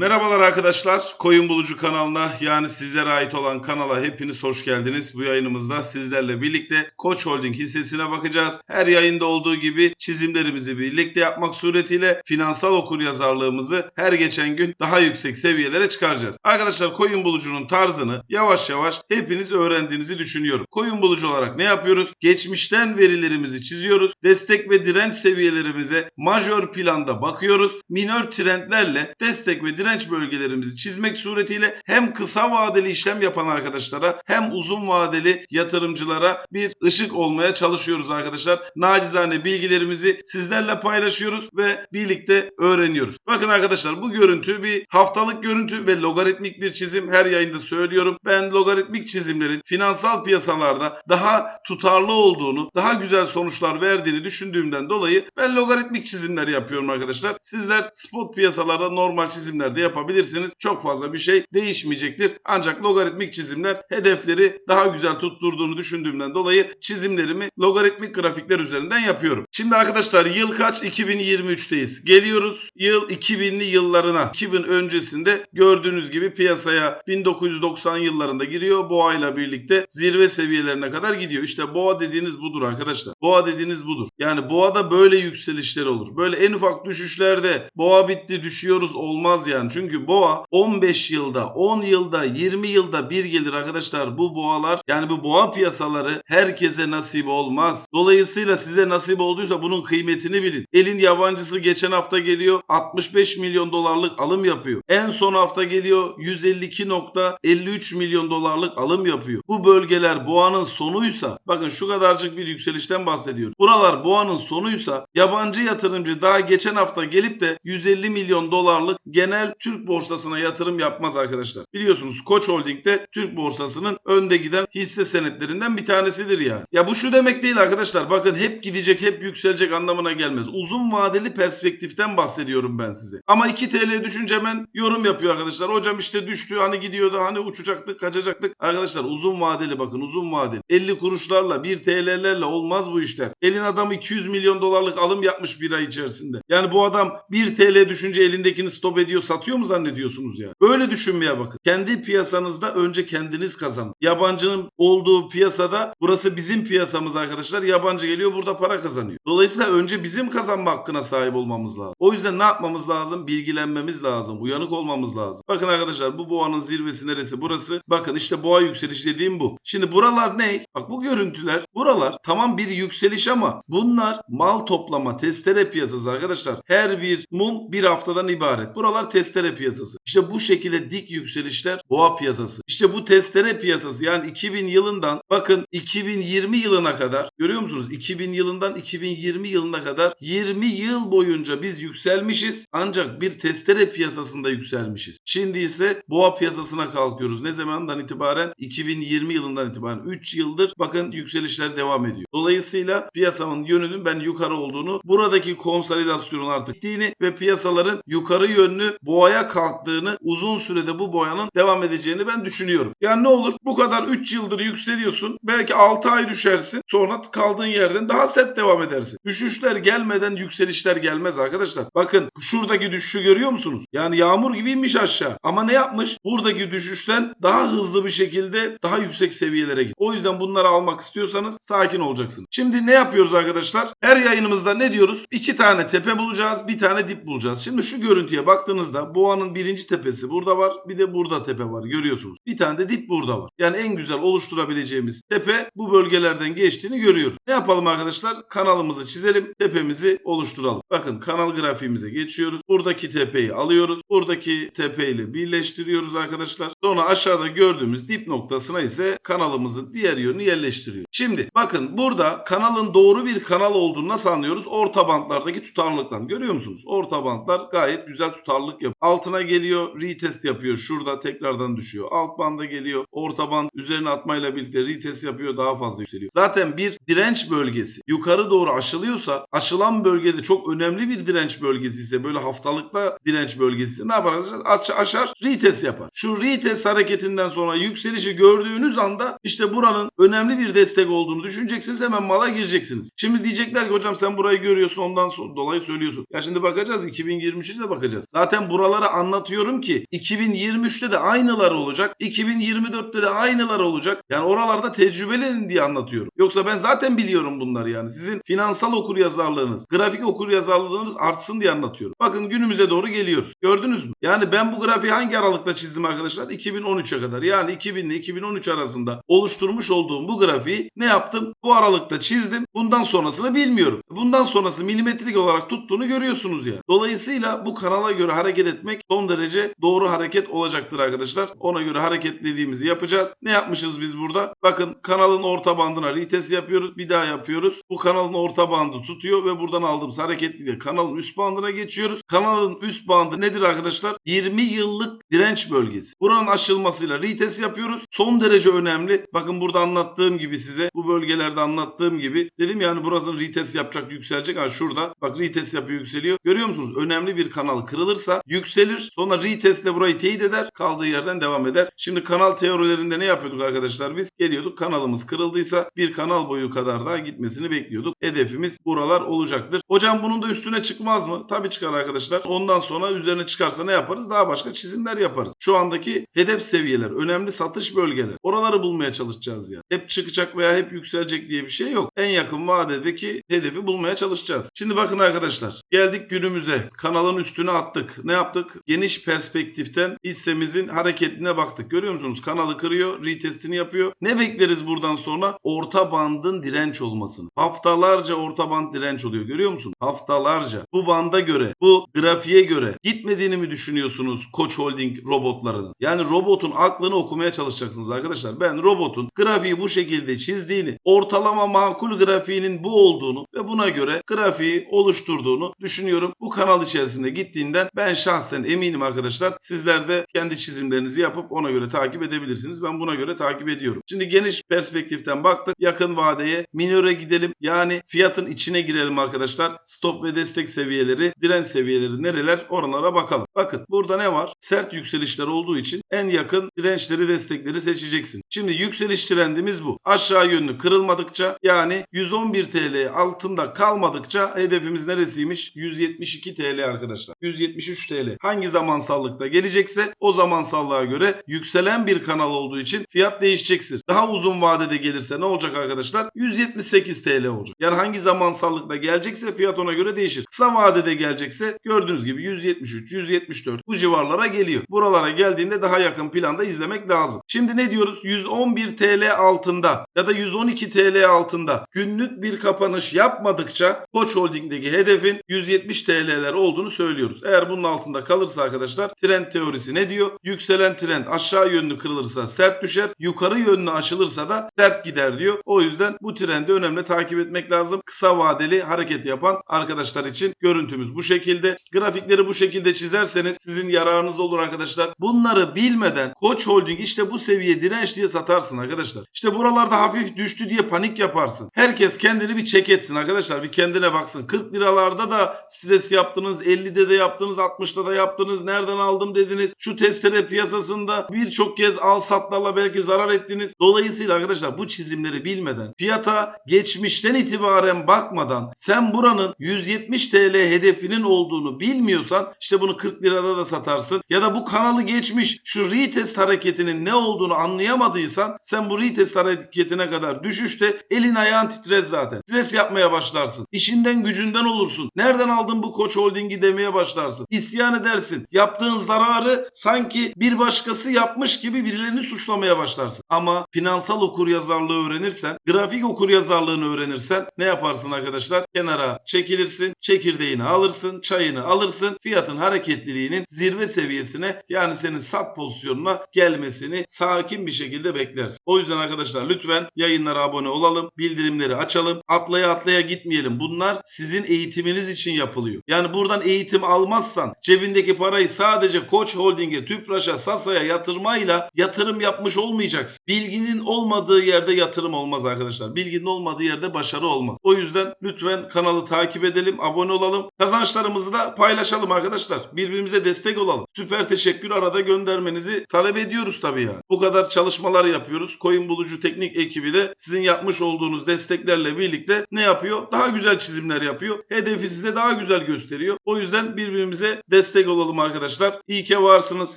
Merhabalar arkadaşlar. Koyun Bulucu kanalına yani sizlere ait olan kanala hepiniz hoş geldiniz. Bu yayınımızda sizlerle birlikte Koç Holding hissesine bakacağız. Her yayında olduğu gibi çizimlerimizi birlikte yapmak suretiyle finansal okuryazarlığımızı her geçen gün daha yüksek seviyelere çıkaracağız. Arkadaşlar Koyun Bulucu'nun tarzını yavaş yavaş hepiniz öğrendiğinizi düşünüyorum. Koyun Bulucu olarak ne yapıyoruz? Geçmişten verilerimizi çiziyoruz. Destek ve direnç seviyelerimize majör planda bakıyoruz. Minör trendlerle destek ve direnç bölgelerimizi çizmek suretiyle hem kısa vadeli işlem yapan arkadaşlara hem uzun vadeli yatırımcılara bir ışık olmaya çalışıyoruz arkadaşlar. Nacizane bilgilerimizi sizlerle paylaşıyoruz ve birlikte öğreniyoruz. Bakın arkadaşlar bu görüntü bir haftalık görüntü ve logaritmik bir çizim. Her yayında söylüyorum. Ben logaritmik çizimlerin finansal piyasalarda daha tutarlı olduğunu, daha güzel sonuçlar verdiğini düşündüğümden dolayı ben logaritmik çizimler yapıyorum arkadaşlar. Sizler spot piyasalarda normal çizimler de yapabilirsiniz. Çok fazla bir şey değişmeyecektir. Ancak logaritmik çizimler hedefleri daha güzel tutturduğunu düşündüğümden dolayı çizimlerimi logaritmik grafikler üzerinden yapıyorum. Şimdi arkadaşlar yıl kaç? 2023'teyiz. Geliyoruz yıl 2000'li yıllarına. 2000 öncesinde gördüğünüz gibi piyasaya 1990 yıllarında giriyor. Boğa ile birlikte zirve seviyelerine kadar gidiyor. İşte boğa dediğiniz budur arkadaşlar. Boğa dediğiniz budur. Yani boğada böyle yükselişler olur. Böyle en ufak düşüşlerde boğa bitti düşüyoruz olmaz yani. Çünkü boğa 15 yılda, 10 yılda, 20 yılda bir gelir arkadaşlar. Bu boğalar yani bu boğa piyasaları herkese nasip olmaz. Dolayısıyla size nasip olduysa bunun kıymetini bilin. Elin yabancısı geçen hafta geliyor 65 milyon dolarlık alım yapıyor. En son hafta geliyor 152.53 milyon dolarlık alım yapıyor. Bu bölgeler boğanın sonuysa bakın şu kadarcık bir yükselişten bahsediyorum. Buralar boğanın sonuysa yabancı yatırımcı daha geçen hafta gelip de 150 milyon dolarlık genel Türk borsasına yatırım yapmaz arkadaşlar. Biliyorsunuz Koç Holding'de Türk borsasının önde giden hisse senetlerinden bir tanesidir yani. Ya bu şu demek değil arkadaşlar. Bakın hep gidecek, hep yükselecek anlamına gelmez. Uzun vadeli perspektiften bahsediyorum ben size. Ama 2 TL düşünce hemen yorum yapıyor arkadaşlar. Hocam işte düştü hani gidiyordu hani uçacaktık kaçacaktık. Arkadaşlar uzun vadeli bakın uzun vadeli. 50 kuruşlarla 1 TL'lerle olmaz bu işler. Elin adamı 200 milyon dolarlık alım yapmış bir ay içerisinde. Yani bu adam 1 TL düşünce elindekini stop ediyor satıyor mu zannediyorsunuz ya? Böyle düşünmeye bakın. Kendi piyasanızda önce kendiniz kazanın. Yabancının olduğu piyasada burası bizim piyasamız arkadaşlar. Yabancı geliyor burada para kazanıyor. Dolayısıyla önce bizim kazanma hakkına sahip olmamız lazım. O yüzden ne yapmamız lazım? Bilgilenmemiz lazım. Uyanık olmamız lazım. Bakın arkadaşlar bu boğanın zirvesi neresi? Burası. Bakın işte boğa yükseliş dediğim bu. Şimdi buralar ne? Bak bu görüntüler buralar tamam bir yükseliş ama bunlar mal toplama testere piyasası arkadaşlar. Her bir mum bir haftadan ibaret. Buralar testere piyasası. İşte bu şekilde dik yükselişler boğa piyasası. İşte bu testere piyasası yani 2000 yılından bakın 2020 yılına kadar görüyor musunuz? 2000 yılından 2020 yılına kadar 20 yıl boyunca biz yükselmişiz ancak bir testere piyasasında yükselmişiz. Şimdi ise boğa piyasasına kalkıyoruz. Ne zamandan itibaren? 2020 yılından itibaren 3 yıldır bakın yükselişler devam ediyor. Dolayısıyla piyasanın yönünün ben yukarı olduğunu, buradaki konsolidasyonun artık bittiğini ve piyasaların yukarı yönlü boğaya kalktığını, uzun sürede bu boyanın devam edeceğini ben düşünüyorum. Yani ne olur? Bu kadar 3 yıldır yükseliyorsun. Belki 6 ay düşersin. Sonra kaldığın yerden daha sert devam edersin. Düşüşler gelmeden yükselişler gelmez arkadaşlar. Bakın şuradaki düşüşü görüyor musunuz? Yani yağmur gibi inmiş aşağı. Ama ne yapmış? Buradaki düşüşten daha hızlı bir şekilde daha yüksek seviyelere git. O yüzden bunları almak istiyorsanız sakin olacaksınız. Şimdi ne yapıyoruz arkadaşlar? Her yayınımızda ne diyoruz? İki tane tepe bulacağız, bir tane dip bulacağız. Şimdi şu görüntüye baktığınızda boğanın birinci tepesi burada var, bir de burada tepe var. Görüyorsunuz. Bir tane de dip burada var. Yani en güzel oluşturabileceğimiz tepe bu bölgelerden geçtiğini görüyoruz. Ne yapalım arkadaşlar? Kanalımızı çizelim, tepemizi oluşturalım. Bakın kanal grafiğimize geçiyoruz. Buradaki tepeyi alıyoruz. Buradaki tepeyle birleştiriyoruz arkadaşlar. Sonra aşağıda gördüğümüz dip noktasına ise kanalımızın diğer yönünü yerleştiriyor. Şimdi bakın burada kanalın doğru bir kanal olduğunu nasıl anlıyoruz? Orta bantlardaki tutarlılıktan. Görüyor musunuz? Orta bantlar gayet güzel tutarlılık yapıyor. Altına geliyor retest yapıyor. Şurada tekrardan düşüyor. Alt banda geliyor. Orta band üzerine atmayla birlikte retest yapıyor. Daha fazla yükseliyor. Zaten bir direnç bölgesi yukarı doğru aşılıyorsa aşılan bölgede çok önemli bir direnç bölgesi ise böyle haftalıkta direnç bölgesi ne yapar arkadaşlar? Aç, aşar retest yapar. Şu retest hareketinden sonra yükselişi gördüğünüz anda işte buranın önemli bir destek olduğunu düşüneceksiniz. Hemen mala gireceksiniz. Şimdi diyecekler ki hocam sen burayı görüyorsun ondan dolayı söylüyorsun. Ya şimdi bakacağız 2023'e de bakacağız. Zaten buralar oraları anlatıyorum ki 2023'te de aynıları olacak. 2024'te de aynıları olacak. Yani oralarda tecrübelenin diye anlatıyorum. Yoksa ben zaten biliyorum bunları yani. Sizin finansal okur yazarlığınız, grafik okur yazarlığınız artsın diye anlatıyorum. Bakın günümüze doğru geliyoruz. Gördünüz mü? Yani ben bu grafiği hangi aralıkta çizdim arkadaşlar? 2013'e kadar. Yani 2000 ile 2013 arasında oluşturmuş olduğum bu grafiği ne yaptım? Bu aralıkta çizdim. Bundan sonrasını bilmiyorum. Bundan sonrası milimetrik olarak tuttuğunu görüyorsunuz ya. Dolayısıyla bu kanala göre hareket etmek son derece doğru hareket olacaktır arkadaşlar. Ona göre hareketliliğimizi yapacağız. Ne yapmışız biz burada? Bakın kanalın orta bandına retest yapıyoruz. Bir daha yapıyoruz. Bu kanalın orta bandı tutuyor ve buradan aldığımız hareketliliği kanalın üst bandına geçiyoruz. Kanalın üst bandı nedir arkadaşlar? 20 yıllık direnç bölgesi. Buranın aşılmasıyla retest yapıyoruz. Son derece önemli. Bakın burada anlattığım gibi size bu bölgelerde anlattığım gibi dedim yani burasını retest yapacak yükselecek. Ha şurada bak retest yapıyor yükseliyor. Görüyor musunuz? Önemli bir kanal kırılırsa yükselir. Sonra retestle burayı teyit eder. Kaldığı yerden devam eder. Şimdi kanal teorilerinde ne yapıyorduk arkadaşlar biz? Geliyorduk kanalımız kırıldıysa bir kanal boyu kadar daha gitmesini bekliyorduk. Hedefimiz buralar olacaktır. Hocam bunun da üstüne çıkmaz mı? Tabii çıkar arkadaşlar. Ondan sonra üzerine çıkarsa ne yaparız? Daha başka çizimler yaparız. Şu andaki hedef seviyeler, önemli satış bölgeleri. Oraları bulmaya çalışacağız ya. Hep çıkacak veya hep yükselecek diye bir şey yok. En yakın vadedeki hedefi bulmaya çalışacağız. Şimdi bakın arkadaşlar. Geldik günümüze. Kanalın üstüne attık. Ne yaptık? Geniş perspektiften hissemizin hareketine baktık. Görüyor musunuz? Kanalı kırıyor, retestini yapıyor. Ne bekleriz buradan sonra? Orta bandın direnç olmasını. Haftalarca orta band direnç oluyor. Görüyor musun? Haftalarca. Bu banda göre, bu grafiğe göre gitmediğini mi düşünüyorsunuz Koç Holding robotlarının? Yani robotun aklını okumaya çalışacaksınız arkadaşlar. Ben robotun grafiği bu şekilde çizdiğini, ortalama makul grafiğinin bu olduğunu ve buna göre grafiği oluşturduğunu düşünüyorum. Bu kanal içerisinde gittiğinden ben şahsen eminim arkadaşlar. Sizler de kendi çizimlerinizi yapıp ona göre takip edebilirsiniz. Ben buna göre takip ediyorum. Şimdi geniş perspektiften baktık. Yakın vadeye minöre gidelim. Yani fiyatın içine girelim arkadaşlar. Stop ve destek seviyeleri, direnç seviyeleri nereler? Oralara bakalım. Bakın burada ne var? Sert yükselişler olduğu için en yakın dirençleri, destekleri seçeceksin. Şimdi yükseliş trendimiz bu. Aşağı yönlü kırılmadıkça yani 111 TL altında kalmadıkça hedefimiz neresiymiş? 172 TL arkadaşlar. 173 TL. Hangi zamansallıkta gelecekse o zamansallığa göre yükselen bir kanal olduğu için fiyat değişecektir. Daha uzun vadede gelirse ne olacak arkadaşlar? 178 TL olacak. Yani hangi zamansallıkta gelecekse fiyat ona göre değişir. Kısa vadede gelecekse gördüğünüz gibi 173, 174 bu civarlara geliyor. Buralara geldiğinde daha yakın planda izlemek lazım. Şimdi ne diyoruz? 111 TL altında ya da 112 TL altında günlük bir kapanış yapmadıkça Koç Holding'deki hedefin 170 TL'ler olduğunu söylüyoruz. Eğer bunun altında kalırsa arkadaşlar trend teorisi ne diyor? Yükselen trend aşağı yönlü kırılırsa sert düşer, yukarı yönlü aşılırsa da sert gider diyor. O yüzden bu trendi önemli takip etmek lazım. Kısa vadeli hareket yapan arkadaşlar için görüntümüz bu şekilde. Grafikleri bu şekilde çizerseniz sizin yararınız olur arkadaşlar. Bunları bilmeden Koç Holding işte bu seviye direnç diye satarsın arkadaşlar. İşte buralarda hafif düştü diye panik yaparsın. Herkes kendini bir çek etsin arkadaşlar. Bir kendine baksın. 40 liralarda da stres yaptınız. 50'de de yaptınız. 60'da da yaptınız. Nereden aldım dediniz. Şu testere piyasasında birçok kez al satlarla belki zarar ettiniz. Dolayısıyla arkadaşlar bu çizimleri bilmeden fiyata geçmişten itibaren bakmadan sen buranın 170 TL hedefinin olduğunu bilmiyorsan işte bunu 40 lirada da satarsın. Ya da bu kanalı geçmiş şu retest hareketinin ne olduğunu anlayamadıysan sen bu retest hareketine kadar düşüşte elin ayağın titrez zaten. Stres yapmaya başlarsın. İşinden gücünden olursun. Nereden aldın bu Koç Holding'i demeye başlarsın. İsyan edersin. Yaptığın zararı sanki bir başkası yapmış gibi birilerini suçlamaya başlarsın. Ama finansal okuryazarlığı öğrenirsen, grafik okuryazarlığını öğrenirsen ne yaparsın arkadaşlar? Kenara çekilirsin, çekirdeğini alırsın, çayını alırsın. Fiyatın hareketliliğinin zirve seviyesine yani senin sat pozisyonuna gelmesini sakin bir şekilde beklersin. O yüzden arkadaşlar lütfen yayınlara abone olalım, bildirimleri açalım. Atlaya atlaya gitmeyelim. Bunlar sizin eğitiminiz için yapılıyor. Yani buradan eğitim almazsan cebindeki parayı sadece Koç Holding'e, Tüpraş'a, Sasa'ya yatırmayla yatırım yapmış olmayacaksın. Bilginin olmadığı yerde yatırım olmaz arkadaşlar. Bilginin olmadığı yerde başarı olmaz. O yüzden lütfen kanalı takip edelim, abone olalım. Kazançlarımızı da paylaşalım arkadaşlar. Birbirimize destek olalım. Süper teşekkür arada göndermenizi talep ediyoruz tabii yani. Bu kadar çalışmalar yapıyoruz. Coin bulucu teknik ekibi de sizin yapmış olduğunuz desteklerle birlikte ne yapıyor? Daha güzel çizimler yapıyor. Hedefi size daha güzel gösteriyor. O yüzden birbirimize destek olalım arkadaşlar. İyi ki varsınız.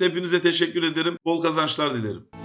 Hepinize teşekkür ederim. Bol kazançlar dilerim.